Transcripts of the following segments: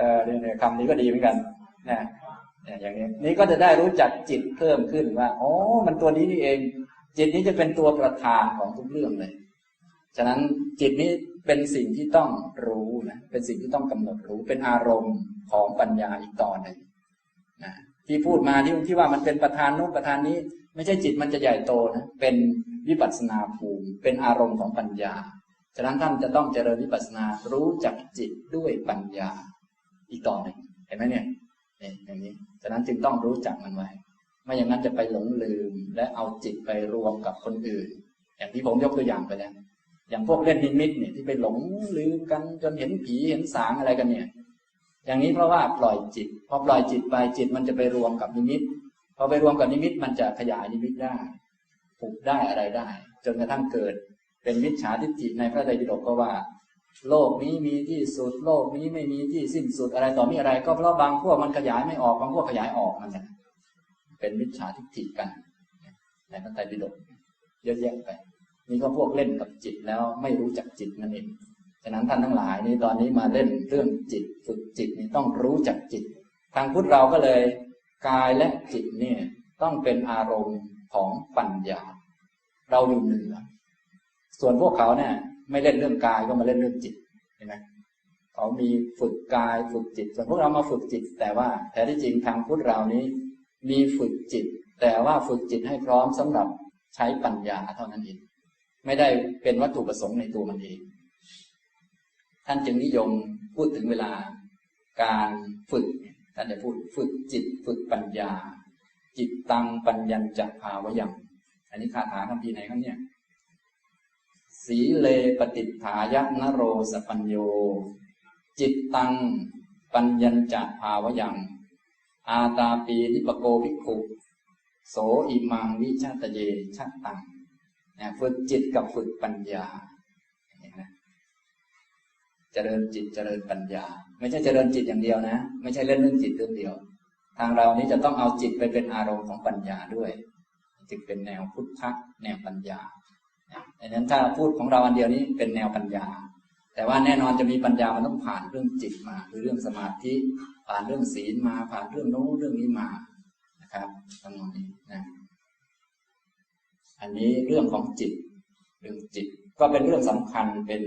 เออเนี่ยคำนี้ก็ดีเหมือนกันนะอย่างนี้นี้ก็จะได้รู้จักจิตเพิ่มขึ้นว่าอ๋อมันตัวนี้นี่เอง จิตนี้จะเป็นตัวประธานของทุกเรื่องเลย ฉะนั้นจิตนี้เป็นสิ่งที่ต้องรู้นะเป็นสิ่งที่ต้องกำหนดรู้เป็นอารมณ์ของปัญญาอีกต่อหนึ่งนะที่พูดมาที่ที่ว่ามันเป็นประธานนู้นประธานนี้ ไม่ใช่จิตมันจะใหญ่โตนะเป็นวิปัสสนาภูมิ เป็นอารมณ์ของปัญญา ฉะนั้นท่านจะต้องเจริญวิปัสสนารู้จักจิตด้วยปัญญา อีกต่อหนึ่งเห็นไหมเนี่ยเนี่ยอย่างนี้ฉะนั้นจึงต้องรู้จักมันไว้ไม่อย่างนั้นจะไปหลงลืมและเอาจิตไปรวมกับคนอื่น อย่างที่ผมยกตัวอย่างไปแล้วอย่างพวกเล่นนิมิตเนี่ยที่ไปหลงลืมกันจนเห็นผีเห็นสางอะไรกันเนี่ย อย่างนี้เพราะว่าปล่อยจิต พอปล่อยจิตไปจิตมันจะไปรวมกับนิมิตพอไปรวมกับนิมิตมันจะขยายนิมิตได้ผูกได้อะไรได้ จนกระทั่งเกิด เป็นมิจฉาทิฏฐิในพระไตรปิฎกก็ว่า โลกนี้มีที่สุด โลกนี้ไม่มีที่สิ้นสุดอะไรต่อมีอะไร ก็เพราะบางพวกมันขยายไม่ออกบางพวกขยายออกมันจะเป็นมิจฉาทิฏฐิกันในพระไตรปิฎกเยอะแยะไปนี่ก็พวกเล่นกับจิตแล้วไม่รู้จักจิตนั่นเองฉะนั้นท่านทั้งหลายนี่ตอนนี้มาเล่นเรื่องจิตฝึกจิตนี่ต้องรู้จักจิต ทางพุทธเราก็เลย กายและจิตเนี่ยต้องเป็นอารมณ์ของปัญญา เราอยู่เหนือส่วนพวกเขาเนี่ย ไม่เล่นเรื่องกายก็มาเล่นเรื่องจิตเห็นไหมเขามีฝึกกายฝึกจิต ส่วนพวกเรามาฝึกจิต แต่ว่าแท้ที่จริงทางพุทธเรานี้ มีฝึกจิต แต่ว่าฝึกจิตให้พร้อมสำหรับใช้ปัญญาเท่านั้นเองไม่ได้เป็นวัตถุประสงค์ในตัวมันเอง ท่านจึงนิยมพูดถึงเวลาการฝึกท่านจะพูดฝึกจิตฝึกปัญญา จิตตังปัญญจักภาวยังอันนี้คาถาคำพีไหนครับเนี่ย สีเลปฏิฐายะนโรสปัญโย จิตตัง ปัญญจักภาวยัง อาตาปีนิปโกภิกขุโสอิมังวิชาตเยชัตตังฝึกจิตกับฝึกปัญญาเจริญจิตเจริญปัญญา ไม่ใช่เจริญจิตอย่างเดียวนะ ไม่ใช่เล่นเรื่องจิตเรื่องเดียว ทางเรานี้จะต้องเอาจิตไปเป็นอารมณ์ของปัญญาด้วย จึงเป็นแนวพุทธะแนวปัญญา ดังนั้นถ้าพูดของเราอันเดียวนี้เป็นแนวปัญญา แต่ว่าแน่นอนจะมีปัญญามันต้องผ่านเรื่องจิตมาคือเรื่องสมาธิผ่านเรื่องศีลมาผ่านเรื่องโน้เรื่องนี้มานะครับตรงนี้นะอันนี้เรื่องของจิต เรื่องจิตก็เป็นเรื่องสำคัญเป็น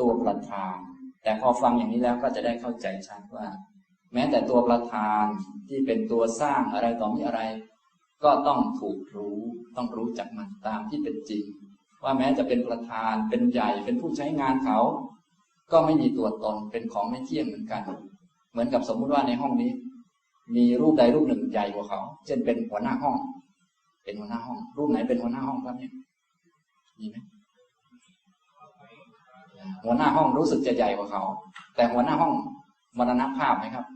ตัวประธาน แต่พอฟังอย่างนี้แล้วก็จะได้เข้าใจชัดว่า แม้แต่ตัวประธานที่เป็นตัวสร้างอะไรต่อมีอะไร ก็ต้องถูกรู้ต้องรู้จักมันตามที่เป็นจริง ว่าแม้จะเป็นประธานเป็นใหญ่เป็นผู้ใช้งานเขา ก็ไม่มีตัวตนเป็นของไม่เที่ยงเหมือนกัน เหมือนกับสมมุติว่าในห้องนี้ มีรูปใดรูปหนึ่งใหญ่กว่าเขา เช่นเป็นหัวหน้าห้อง เป็นหัวหน้าห้อง รูปไหนเป็นหัวหน้าห้องครับเนี่ยมีไหมหัวหน้าห้องรู้สึกจะใหญ่กว่าเขา แต่หัวหน้าห้องมรณภาพไหมครับ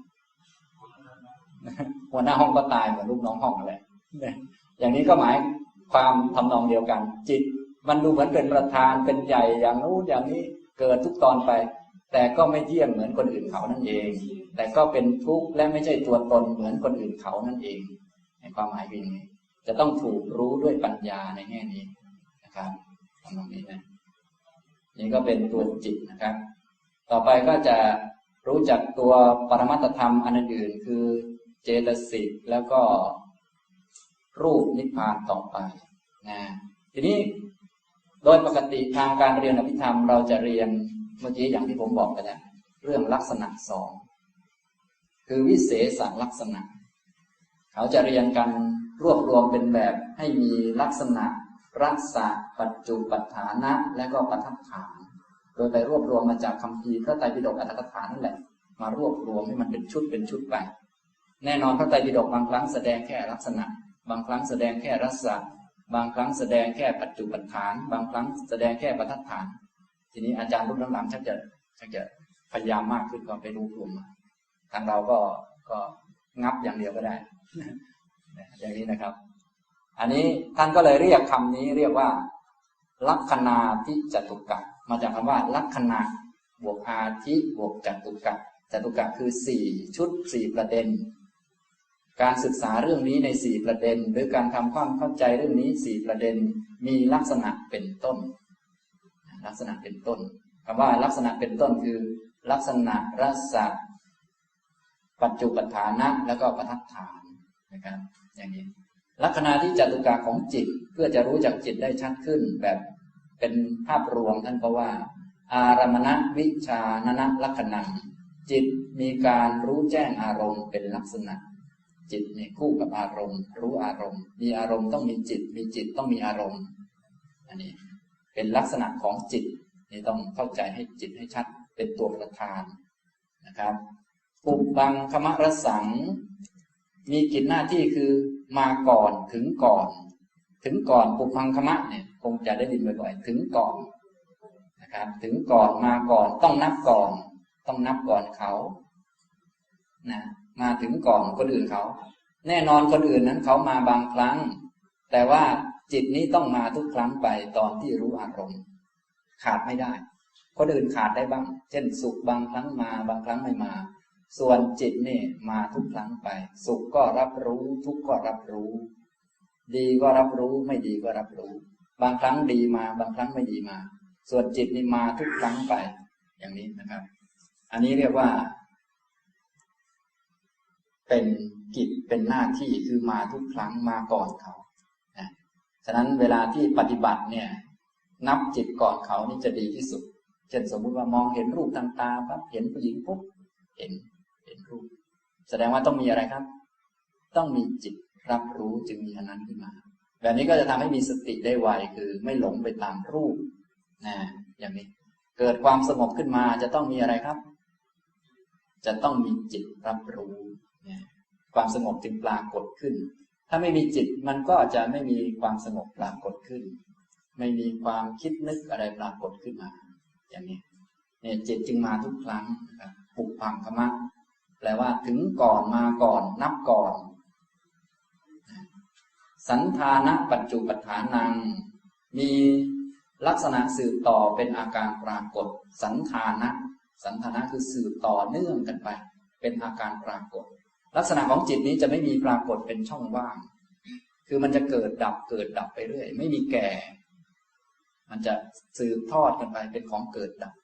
หัวหน้าห้องก็ตายเหมือนลูกน้องห้องอะไรอย่างนี้ก็หมายความทำนองเดียวกัน จิต มันดูเหมือนเป็นประธานเป็นใหญ่อย่างนู้นอย่างนี้เกิดทุกตอนไป แต่ก็ไม่เที่ยงเหมือนคนอื่นเขานั่นเอง แต่ก็เป็นทุกข์และไม่ใช่ตัวตนเหมือนคนอื่นเขานั่นเอง ในความหมายเป็นอย่างนี้จะต้องถูกรู้ด้วยปัญญาในแง่นี้นะครับทำตรงนี้นะนี่ก็เป็นตัวจิตนะครับ ต่อไปก็จะรู้จักตัวปรมัตธรรมอันอื่นคือเจตสิกแล้วก็รูปนิพพานต่อไปนะทีนี้ โดยปกติทางการเรียนอภิธรรมเราจะเรียนเมื่อกี้อย่างที่ผมบอกไปแล้วเรื่องลักษณะสองคือวิเศษลักษณะ เขาจะเรียนกันรวบรวมเป็นแบบให้มีลักษณะ รักษาปัจจุปัฏฐานะ และก็ปัฏฐาน โดยไปรวบรวมมาจากคำพีพระไตรปิฎกอัตถกถานั่นแหละ มารวบรวมให้มันเป็นชุดเป็นชุดไป แน่นอนพระไตรปิฎกบางครั้งแสดงแค่ลักษณะ บางครั้งแสดงแค่รัศ บางครั้งแสดงแค่ปัจจุปัฏฐาน บางครั้งแสดงแค่ปัฏฐาน ทีนี้อาจารย์รุ่นหลังๆชักจะชักจะพยายามมากขึ้นก็ไปดูรวมมทางเราก็ก็งับอย่างเดียวก็ได้ อย่างนี้นะครับ อันนี้ท่านก็เลยเรียกคำนี้เรียกว่า ลัคนาทิจตุกะมาจากคำว่า ลัคนาบวกอาทิบวกจตุกะจตุกะคือสี่ชุดสี่ประเด็น การศึกษาเรื่องนี้ในสี่ประเด็น หรือการทำความเข้าใจเรื่องนี้สี่ประเด็น มีลักษณะเป็นต้น ลักษณะเป็นต้นคำว่าลักษณะเป็นต้นคือ ลักษณะรสะปัจจุปฐานะแล้วก็ประทัดฐานนะครับ อย่างนี้ ลักษณะที่จตุกะของจิตเพื่อจะรู้จักจิตได้ชัดขึ้น แบบเป็นภาพรวมท่านก็ว่า อารมณวิชานนะลักษณะจิตมีการรู้แจ้งอารมณ์เป็นลักษณะ จิตเนี่ยคู่กับอารมณ์ รู้อารมณ์ มีอารมณ์ต้องมีจิต มีจิตต้องมีอารมณ์ อันนี้เป็นลักษณะของจิตนี่ต้องเข้าใจให้จิตให้ชัดเป็นตัวประธานนะครับปุบบังคมรสัง มีกิจหน้าที่คือมาก่อนถึงก่อน ถึงก่อนปุพังคมะเนี่ยคงจะได้ยินบ่อยๆถึงก่อนนะครับถึงก่อนมาก่อนต้องนับก่อน ต้องนับก่อนเขานะ มาถึงก่อนคนอื่นเขา แน่นอนคนอื่นนั้นเขามาบางครั้ง แต่ว่าจิตนี้ต้องมาทุกครั้งไปตอนที่รู้อารมณ์ ขาดไม่ได้ คนอื่นขาดได้บ้าง เช่น สุขบางครั้งมาบางครั้งไม่มา ส่วนจิตนี่มาทุกครั้งไป สุขก็รับรู้ ทุกข์ก็รับรู้ ดีก็รับรู้ไม่ดีก็รับรู้ บางครั้งดีมา บางครั้งไม่ดีมา ส่วนจิตนี่มาทุกครั้งไป อย่างนี้นะครับ อันนี้เรียกว่า เป็นกิจเป็นหน้าที่คือมาทุกครั้งมาก่อนเขานะฉะนั้นเวลาที่ปฏิบัติเนี่ย นับจิตก่อนเขานี่จะดีที่สุด เช่นสมมุติว่ามองเห็นรูปทางตาปั๊บเห็นผู้หญิงปุ๊บเห็นเห็นรูป แสดงว่าต้องมีอะไรครับ ต้องมีจิตรับรู้จึงมีอันนั้นขึ้นมา แบบนี้ก็จะทำให้มีสติได้ไวคือไม่หลงไปตามรูปนะอย่างนี้ เกิดความสงบขึ้นมาจะต้องมีอะไรครับ จะต้องมีจิตรับรู้ ความสงบจึงปรากฏขึ้น ถ้าไม่มีจิตมันก็จะไม่มีความสงบปรากฏขึ้น ไม่มีความคิดนึกอะไรปรากฏขึ้นมา อย่างนี้เนี่ยจิตจึงมาทุกครั้งปุกพังคมะแปลว่าถึงก่อนมาก่อนนับก่อน สันทานะปัจจุปฐานัง มีลักษณะสืบต่อเป็นอาการปรากฏ สันทานะ สันทานะคือสืบต่อเนื่องกันไป เป็นอาการปรากฏ ลักษณะของจิตนี้จะไม่มีปรากฏเป็นช่องว่าง คือมันจะเกิดดับเกิดดับไปเรื่อย ไม่มีแก่ มันจะสืบทอดกันไปเป็นของเกิดดับ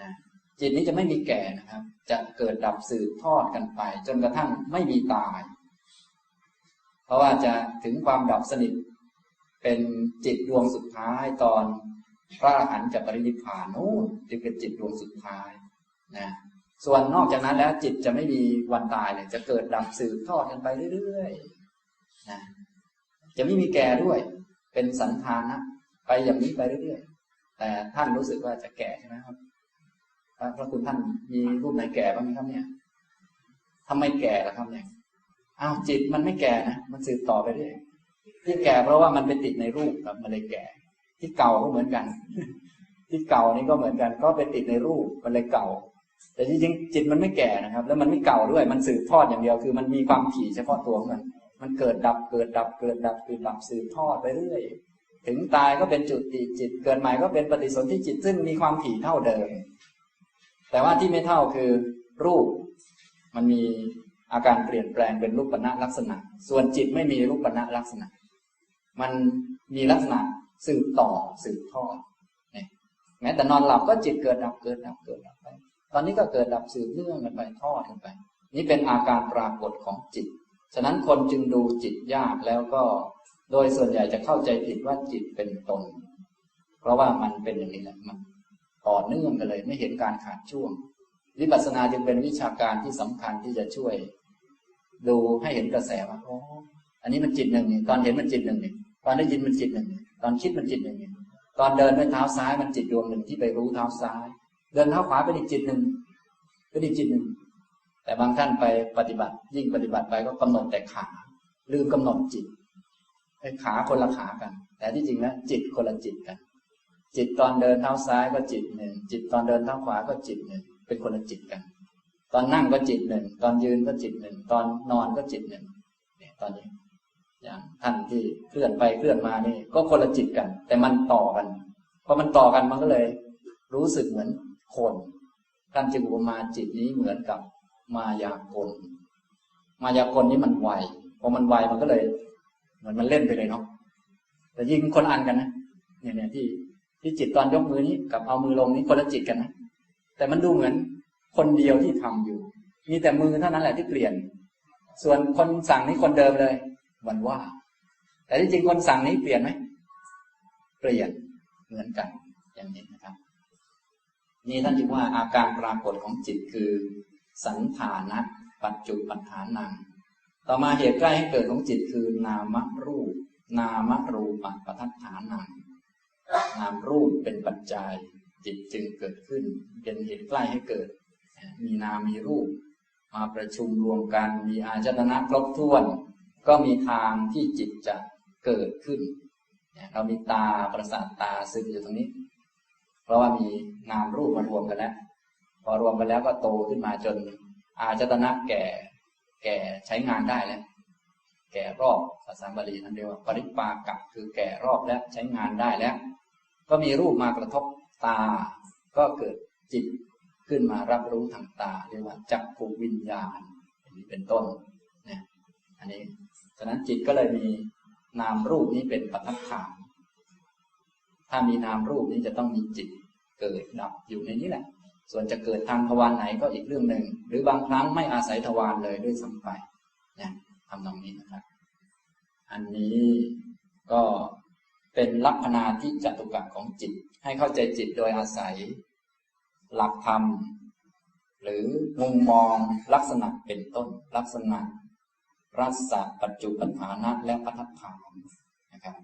นะจิตนี้จะไม่มีแก่นะครับ จะเกิดดับสืบทอดกันไป จนกระทั่งไม่มีตาย เพราะว่าจะถึงความดับสนิท เป็นจิตดวงสุดท้ายตอนพระอรหันต์จะปรินิพพานนู่นจึงเป็นจิตดวงสุดท้ายนะ ส่วนนอกจากนั้นแล้วจิตจะไม่มีวันตายเลย จะเกิดดับสืบทอดกันไปเรื่อยๆนะจะไม่มีแก่ด้วย เป็นสันทานนะไปอย่างนี้ไปเรื่อยๆ แต่ท่านรู้สึกว่าจะแก่ใช่ไหมครับพระคุณท่านมีรูปไหนแก่บ้างไหมครับเนี่ยทำไมแก่ล่ะครับเนี่ยอ้าวจิตมันไม่แก่นะมันสืบต่อไปเรื่อยที่แก่เพราะว่ามันไปติดในรูปครับมันเลยแก่ ที่เก่าก็เหมือนกัน ที่เก่านี่ก็เหมือนกัน ก็ไปติดในรูปมันเลยเก่า แต่จริงๆจิตมันไม่แก่นะครับ แล้วมันไม่เก่าด้วย มันสืบทอดอย่างเดียว คือมันมีความถี่เฉพาะตัวของมัน มันเกิดดับเกิดดับเกิดดับเกิดดับสืบทอดไปเรื่อยถึงตายก็เป็นจุดติจิต เกิดใหม่ก็เป็นปฏิสนธิจิต ซึ่งมีความถี่เท่าเดิม แต่ว่าที่ไม่เท่าคือรูป มันมีอาการเปลี่ยนแปลงเป็นรูปปณะลักษณะ ส่วนจิตไม่มีรูปปณะลักษณะ มันมีลักษณะสืบต่อสืบทอดนี่แม้แต่นอนหลับก็จิตเกิดดับเกิดดับเกิดดับไป ตอนนี้ก็เกิดดับสืบเนื่องกันไปทอดกันไป นี่เป็นอาการปรากฏของจิต ฉะนั้นคนจึงดูจิตยากแล้วก็ โดยส่วนใหญ่จะเข้าใจผิดว่าจิตเป็นตน เพราะว่ามันเป็นอย่างนี้แหละมันต่อเนื่องกันเลยไม่เห็นการขาดช่วง วิปัสสนาจึงเป็นวิชาการที่สำคัญที่จะช่วย ดูให้เห็นกระแสว่าอ้อันนี้มันจิตหนึ่งนี่ตอนเห็นมันจิตหนึ่งนี่ตอนได้ยินมันจิตหนึ่งนี่ตอนคิดมันจิตหนึ่งนี่ตอนเดินด้วยเท้าซ้ายมันจิตดวงหนึ่งที่ไปรู้เท้าซ้าย เดินเท้าขวาเป็นอีกจิตหนึ่งเป็นอีกจิตหนึ่ง แต่บางท่านไปปฏิบัติ ยิ่งปฏิบัติไปก็กำหนดแต่ขา ลืมกำหนดจิตไอ้ขาคนละขากัน แต่ที่จริงนะจิตคนละจิตกัน จิตตอนเดินเท้าซ้ายก็จิตหนึ่งจิตตอนเดินเท้าขวาก็จิตหนึ่งเป็นคนละจิตกัน ตอนนั่งก็จิตหนึ่งตอนยืนก็จิตหนึ่งตอนนอนก็จิตหนึ่งเนี่ยตอนนี้อย่างท่านที่เคลื่อนไปเคลื่อนมานี่ ก็คนละจิตกัน แต่มันต่อกันพอมันต่อกันมันก็เลย รู้สึกเหมือน คน ท่านจึงอุปมาจิตนี้เหมือนกับมายากล มายากลนี้มันไวพอมันไวมันก็เลย เหมือนมันเล่นไปเลยเนาะแต่ยิงคนอันกันนะเนี่ยเนี่ยที่ที่จิตตอนยกมือนี้กับเอามือลงนี้คนละจิตกันนะแต่มันดูเหมือนคนเดียวที่ทำอยู่ มีแต่มือเท่านั้นแหละที่เปลี่ยน ส่วนคนสั่งนี้คนเดิมเลยวันว่า แต่ที่จริงคนสั่งนี้เปลี่ยนไหมเปลี่ยนเหมือนกันอย่างนี้นะครับ นี่ท่านจึงว่าอาการปรากฏของจิตคือ สันฐานะปัจจุปัฏฐานัง ต่อมาเหตุใกล้ให้เกิดของจิตคือนามรูป นามรูปปัฏฐฐานัง นามรูปเป็นปัจจัย จิตจึงเกิดขึ้น เป็นเหตุใกล้ให้เกิด มีนามมีรูป มาประชุมรวมกันมีอาจตนะครบถ้วน ก็มีทางที่จิตจะเกิดขึ้นเรามีตาประสาทตาซึมอยู่ตรงนี้ เพราะว่ามีนามรูปมารวมกันแล้ว พอรวมกันแล้วก็โตขึ้นมาจน อาจตนะแก่ แก่ใช้งานได้แล้ว แก่รอบภาษาบาลีนั่นเรียกว่าปริปากะคือแก่รอบแล้วใช้งานได้แล้ว ก็มีรูปมากระทบตา ก็เกิดจิตขึ้นมารับรู้ทางตาเรียกว่าจักขูวิญญาณอันนี้เป็นต้นนะอันนี้ ฉะนั้นจิตก็เลยมีนามรูปนี้เป็นปัจฐาน ถ้ามีนามรูปนี้จะต้องมีจิตเกิดดับอยู่ในนี้แหละ ส่วนจะเกิดทางทวารไหนก็อีกเรื่องหนึ่ง หรือบางครั้งไม่อาศัยทวารเลยด้วยซ้ำไปเนี่ยทำตรงนี้นะครับ อันนี้ก็เป็นลักษณะที่จตุกะของจิต ให้เข้าใจจิตโดยอาศัย หลักธรรม หรือมุมมองลักษณะเป็นต้น ลักษณะรัศปัจจุปัฏฐานะและพัฒฐานนะครับ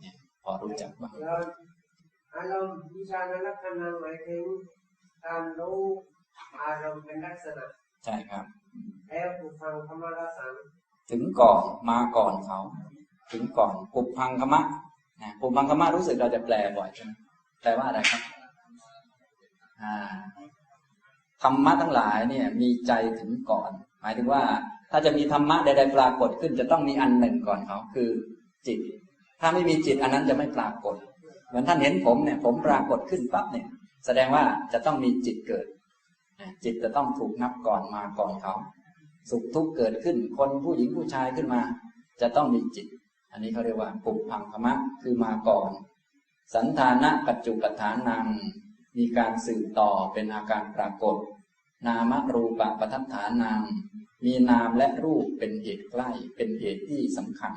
เนี่ย พอรู้จักบ้างแล้วอารมณ์วิชาณลักษณะหมายถึงการรู้อารมณ์เป็นลักษณะ ใช่ครับ แล้วผู้ฟังธรรมรสังถึงก่อนมาก่อนเขา ถึงก่อนปุพังคมะนะปุพังคมะรู้สึกเราจะแปลบ่อยใช่ไหมแปลว่าอะไรครับอ่าธรรมะทั้งหลายเนี่ย มีใจถึงก่อน หมายถึงว่า ถ้าจะมีธรรมะใดๆปรากฏขึ้น จะต้องมีอันหนึ่งก่อนเขาคือจิต ถ้าไม่มีจิตอันนั้นจะไม่ปรากฏ เหมือนท่านเห็นผมเนี่ย ผมปรากฏขึ้นปั๊บเนี่ย แสดงว่าจะต้องมีจิตเกิด จิตจะต้องถูกนับก่อนมาก่อนเขา สุขทุกข์เกิดขึ้น คนผู้หญิงผู้ชายขึ้นมา จะต้องมีจิต อันนี้เขาเรียกว่าปุพังคมะคือมาก่อน สันธานะปัจจุปฐานังมีการสืบต่อเป็นอาการปรากฏ นามรูปะปทัฏฐานังมีนามและรูปเป็นเหตุใกล้เป็นเหตุที่สำคัญ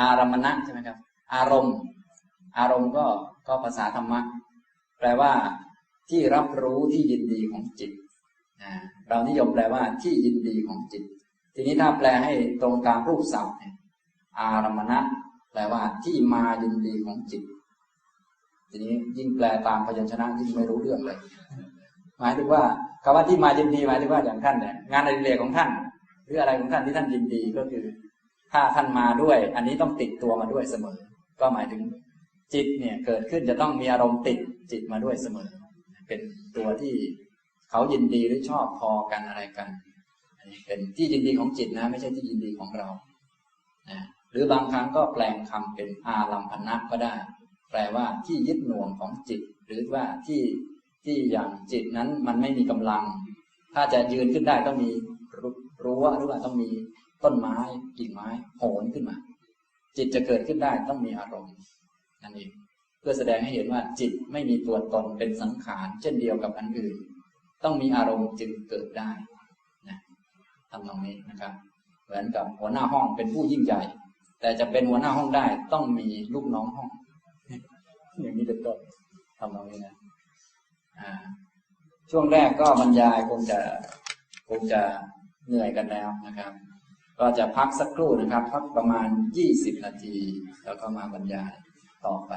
อารมณะใช่ไหมครับ อารมณ์ อารมณ์ก็ก็ภาษาธรรมะ แปลว่า ที่รับรู้ที่ยินดีของจิตเรานิยมแปลว่าที่ยินดีของจิต ทีนี้ถ้าแปลให้ตรงตามรูปศัพท์เนี่ยอารมณะแปลว่าที่มายินดีของจิต ทีนี้ยิ่งแปลตามพยัญชนะยิ่งไม่รู้เรื่องเลย หมายถึงว่าคำว่าที่มายินดีหมายถึงว่าอย่างท่านเนี่ยงานอดิเรกของท่าน หรืออะไรของท่านที่ท่านยินดีก็คือ ถ้าท่านมาด้วย อันนี้ต้องติดตัวมาด้วยเสมอ ก็หมายถึงจิตเนี่ยเกิดขึ้นจะต้องมีอารมณ์ติดจิตมาด้วยเสมอ เป็นตัวที่เขายินดีหรือชอบพอกันอะไรกันอันนี้เป็นที่ยินดีของจิตนะ ไม่ใช่ที่ยินดีของเรานะหรือบางครั้งก็แปลงคำเป็นอารัมพนะก็ได้ แปลว่าที่ยึดหน่วงของจิต หรือว่าที่ที่อย่างจิตนั้นมันไม่มีกำลัง ถ้าจะยืนขึ้นได้ต้องมีรั้วหรือว่าต้องมี ต้นไม้กิ่งไม้โหนขึ้นมา จิตจะเกิดขึ้นได้ต้องมีอารมณ์นั่นเองเพื่อแสดงให้เห็นว่าจิตไม่มีตัวตนเป็นสังขาร เช่นเดียวกับอันอื่น ต้องมีอารมณ์จึงเกิดได้นะทำตรงนี้นะครับ เหมือนกับหัวหน้าห้องเป็นผู้ยิ่งใหญ่ แต่จะเป็นหัวหน้าห้องได้ต้องมีลูกน้องห้อง อย่างนี้เป็นต้นทำตรงนี้นะอ่าช่วงแรกก็บรรยายคงจะคงจะเหนื่อยกันแล้วนะครับ ก็จะพักสักครู่นะครับ พักประมาณยี่สิบนาที แล้วก็มาบรรยายต่อไป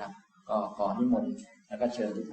ครับ ก็ขอนิมนต์แล้วก็เชิญทุกท่าน